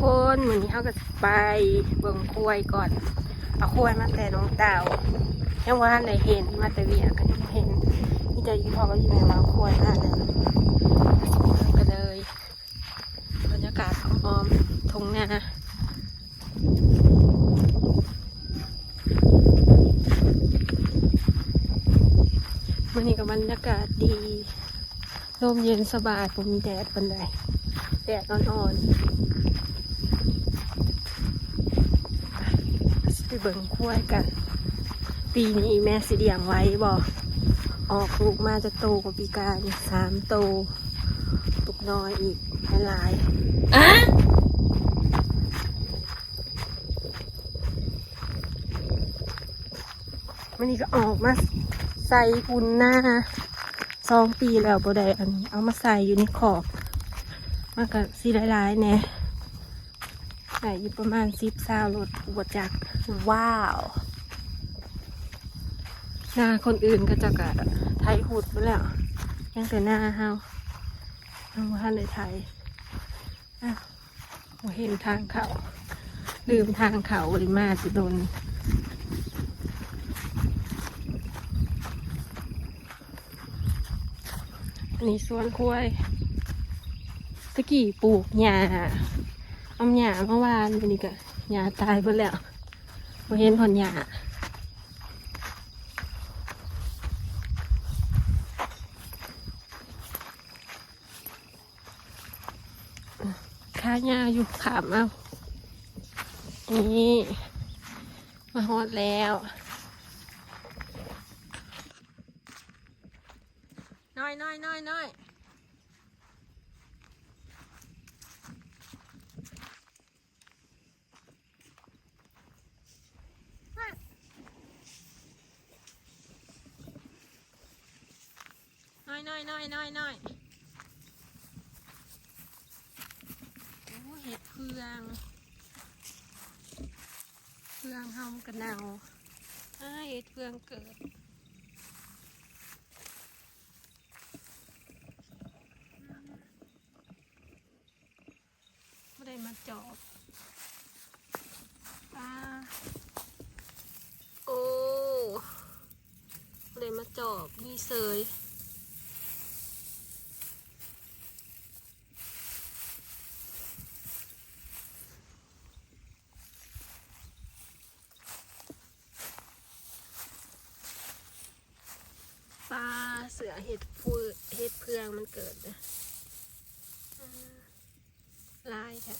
คนเหมือนนี้เขาก็ไปเบิ่งควยก่อน เอาควยมาแต่น้องดาวยังว่าในเห็นมาแต่เวียก็ยังเห็นมีแต่อีพ่อก็อยู่ในมาควยมาเลยก็เลยบรรยากาศอ้อมทงนาวันนี้ก็บรรยากาศดีลมเย็นสบายผมมีแดดปันใดแดดอ่อนๆ ไปเบิ่งคุ้วยกัน ปีนี้แม่สิเดียงไว้บอกออกลูกมาจะโตกว่าปีกายสามโตตุกน้อยอีกหลายๆอะมันนี่ก็ออกมาใส่ปุ่นหน้าสองปีแล้วบ่ได้อันนี้ เอามาใส่อยู่ในขอบ มันก็สีหลายๆแหน่ ใส่อยู่ประมาณสิบซาวรถปวดจักว้าวหน้าคนอื่นก็จะกะไทยหุดไปแล้ว ยังแต่หน้าเฮาเฮาท่านเลยไทยอ้าวบ่เห็นทางเขาลืมทางเขาบริมาสิโดนอันนี้สวนกล้วยตะกี้ปลูกหญ้า เอาหญ้าเมื่อวานวันนี้ก็หญ้าตายไปแล้วบ่เห็นผลหญ้าค้าหญ้าอยู่ขามเอานี่มาฮอดแล้วน้อยน้อยน้อยน้อย อยน้อยน้อยน้อยน้อยโอ้เห็ดเพืองเพืองเฮากระเนาอ้าเห็ดเพืองเกิดไม่ได้มาจอบปลาโอ้ไม่ได้มาจอบนี่เสยปลาเสือเห็ดฟูเห็ดเพืองมันเกิดนะอ่า ลายค่ะ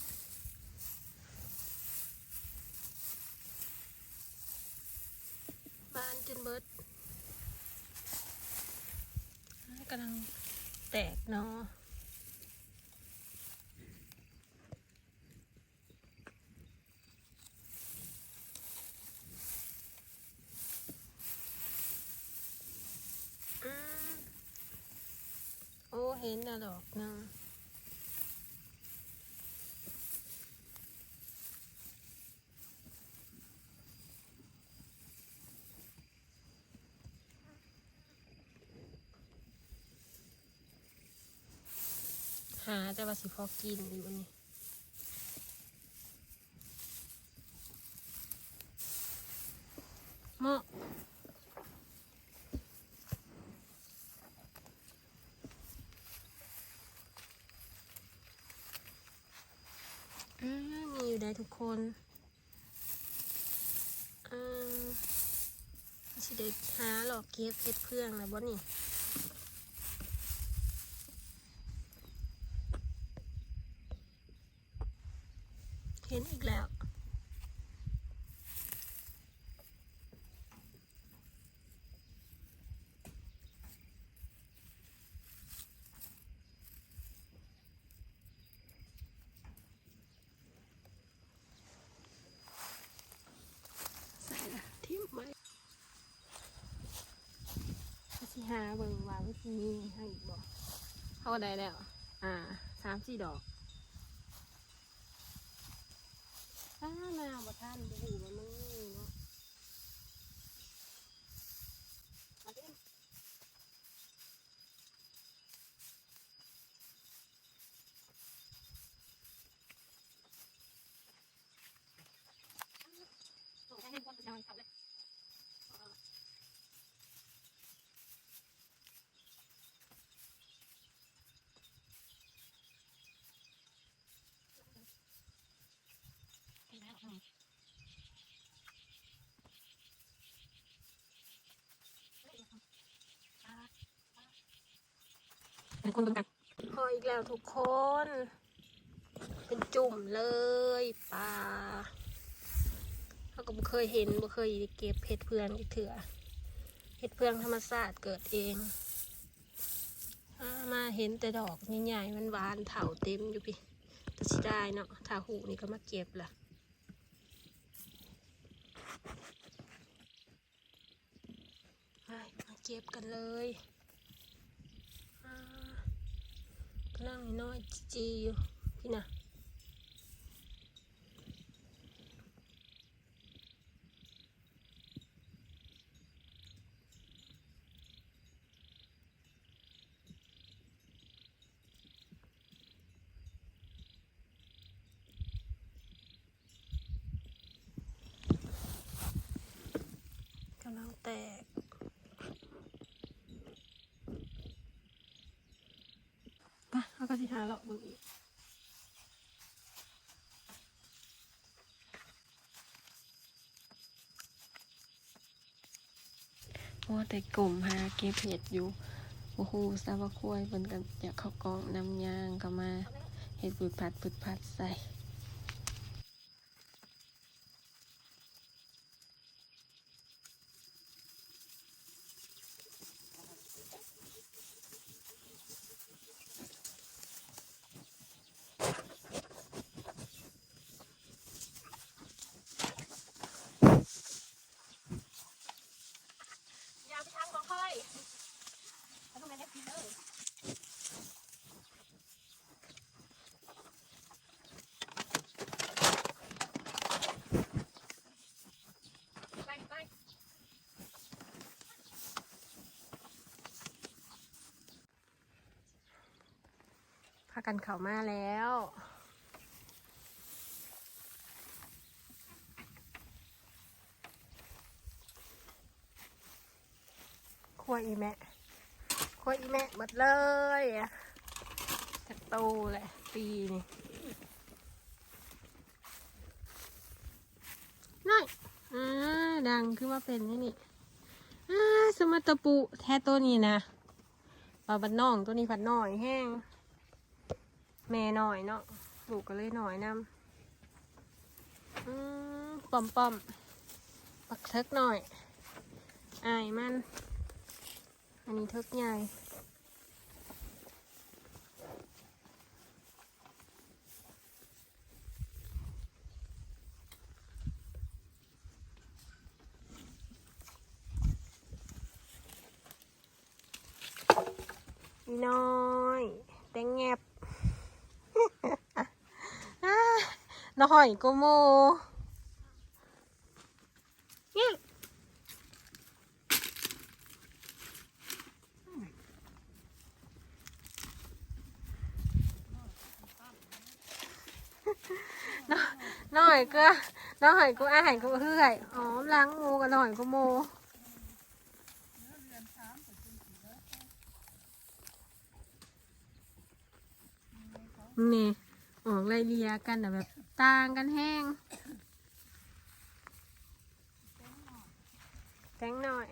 บานจนเบิดกำลังแตกเนาะโอ้เห็นดอกเนาะ ว่าสิพอกินอยู่นี่เหมาะอืมมีอยู่ได้ทุกคนอืมสิเด็กหาหลอกเก็บเพชรเพื่องนะบ่นี่ เห็นอี กแล้ว ใส่ละทิมไว้สิหาเบิ่งว่าวิธีนี้ให้อีกบอกเข้าได้แล้ว อ่าสามสี่ดอก ถามาบ่ท่านดูหูมันมึงเนาะมาดิ คนตรงกันพออีกแล้วทุกคน เป็นจุ่มเลยปลาเขาก็บ่เคยเห็นบ่เคยเก็บเห็ดเพื่อนอีกเถื่อเห็ดเพื่อนธรรมศาตร์เกิดเองมาเห็นแต่ดอกใหญ่ๆมันหวานเถาเต็มอยู่พี่แต่สิได้เนาะถ้าหูนี่ก็มาเก็บล่ะมาเก็บกันเลยอ่ากำลังน้อยจีอยู่พี่นะ ไปเขาก็สิหาเลาะเบึงอีกเพราะว่าแต่กลุ่มหาเก็บเห็ดอยู่โอ้โหซาบะควยเพิ่นกันอยากเข้ากองนำยางก็มาเห็ดปุดผัดปุดผัดใส่ ยาวไปทางของค่อยแล้วทำไมได้พีเลยไปไป พากันเข้ามาแล้วขั้วอีแม่ขัวอีแม่หมดเลยจากโตแหละปีนี่น้อยอ่าดังขึ้นมาเป็นนี่นี่อ่าสมัตตะปุแท้ตัวนี้นะปลาบันน้องตัวนี้ผัดน้อยแห้ง แม่หน่อยเนาะลูกก็เลยหน่อยนำอืมปอมปอมปักเทิกหน่อยอายมัน อันนี้เทิกใหญ่น้อย แตงแงบ อ่า น้อยก็โมเนี่ยน้อยน้อยก็น้อยก็อาหารก็เฮือยอ๋อล้างหมูกับน้อยก็โมนี่ออกไล่เลียกันแต่แบบ ต่างกันแห้งแตงหน่อย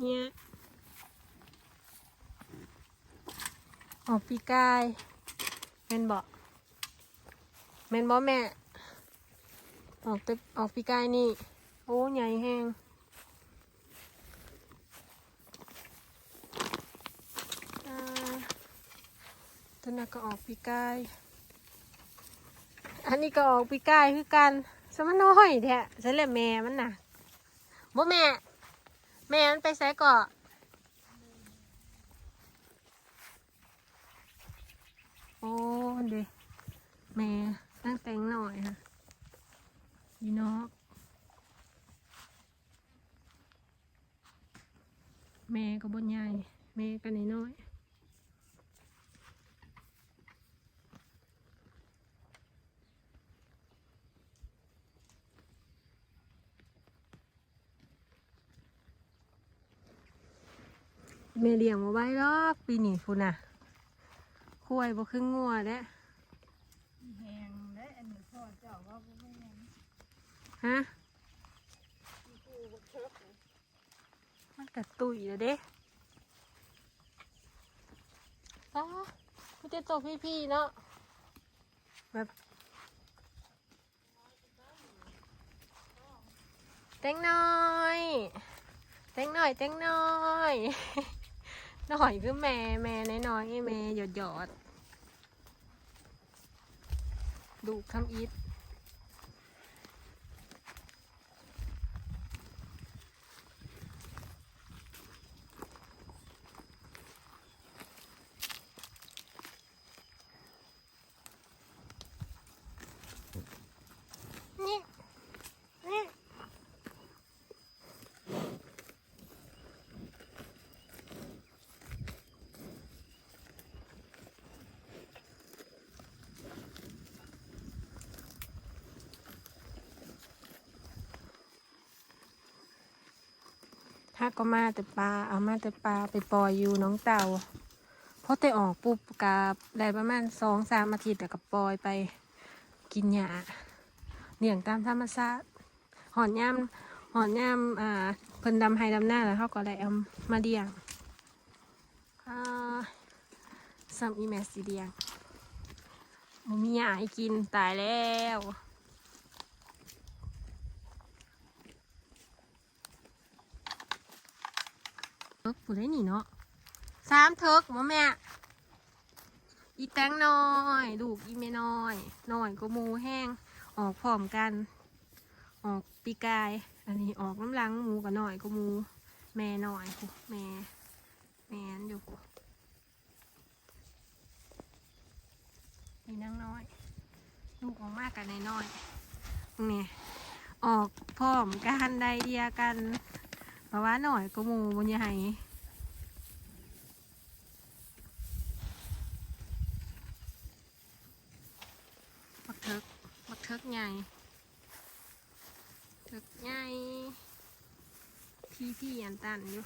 เนี่ยออกปีกายแม่นบอกแม่นบอแม่ออกแต่ออกปีกายนี่ โอ้ ใหญ่แห้ง ตัวนั้นก็ออกปีกายอันนี้ก็ออกปีกายคือกันสมันน้อยแท้ใช่เลยแม่มันน่ะบ่แม่ แม่มันไปใส่เกาะโอ้เดแม่ตั้งแต่งหน่อยค่ะยีนอกแม่ก็บนใหญ่แม่ก็น้อย ๆแม่เลี้ยงมาไว้หรอกปีนี้พูนน่ะคุ้ยบ่คืองัวเด้แหงและอันนี้พ่อเจ้าว่าบ่แม่นฮะกูบ่เชิกมันกระตุยแล้วเด้อ้าไม่ได้ตกพี่ๆเนาะแบบเต็งน้อย เต็งหน่อยเต็งน้อย หน่อยคือแม่แม่น้อยๆแม่หยอดหยอดดูคำอิด นี่นี่ ถ้าก็มาแต่ปลาเอามาแต่ปลาไปปล่อยอยู่น้องเต่าพอแต่ออกปุ๊บกับได้ประมาณสองสามอาทิตย์แต่ก็ปล่อยไปกินหญ้าเลี้ยงตามธรรมชาติหอนย่ำหอนย่ำอ่าเพิ่นดำไฮดำหน้าแล้วเขาก็ได้เอามาเลี้ยงอ่าซัมอีแมสสีเลี้ยงมีหญ้าให้กินตายแล้วเทิก ผู้ได้หนีเนาะสามเทิกบ่แม่ อีแตงน้อยลูกอีเมน้อยน้อยก็มูแห้ง ออกพร้อมกัน ออกปีกาย อันนี้ออกน้ำลังหมูกับหน่อยก็หมู แม่หน่อยแม่ แม่นอยู่พูนี่นั่งน้อย ลูกออกมากกันในน้อยๆนี่ออกพร้อมกันได้เดียกันเพราะว่าหน่อยก็หมูบนใหญ่กเทิกบักเทิกใหญ่ ถึกใหญ่ พี่พี่ยันตันอยู่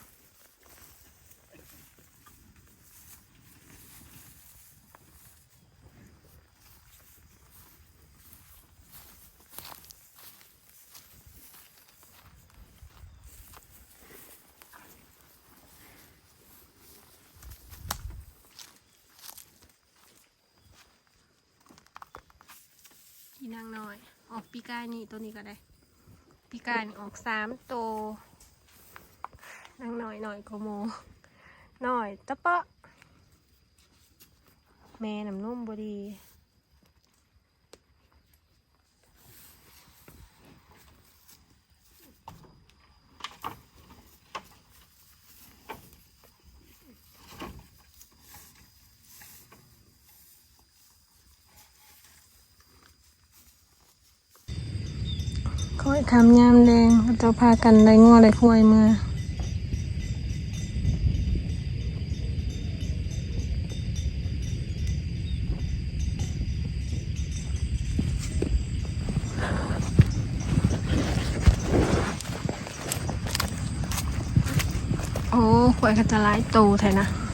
ที่นั่งน้อย ออกปีกายนี่ตัวนี้ก็ได้ ปีกายนี่ออกสามโตว นั่งหน่อยหน่อยก็โมหน่อยตะเปาะแม่น้ำนุ่มบดีค่อยคำยามแดงเขาจะพากันได้ง้อได้ควยมา ควายก็จะไล่โตแทนนะ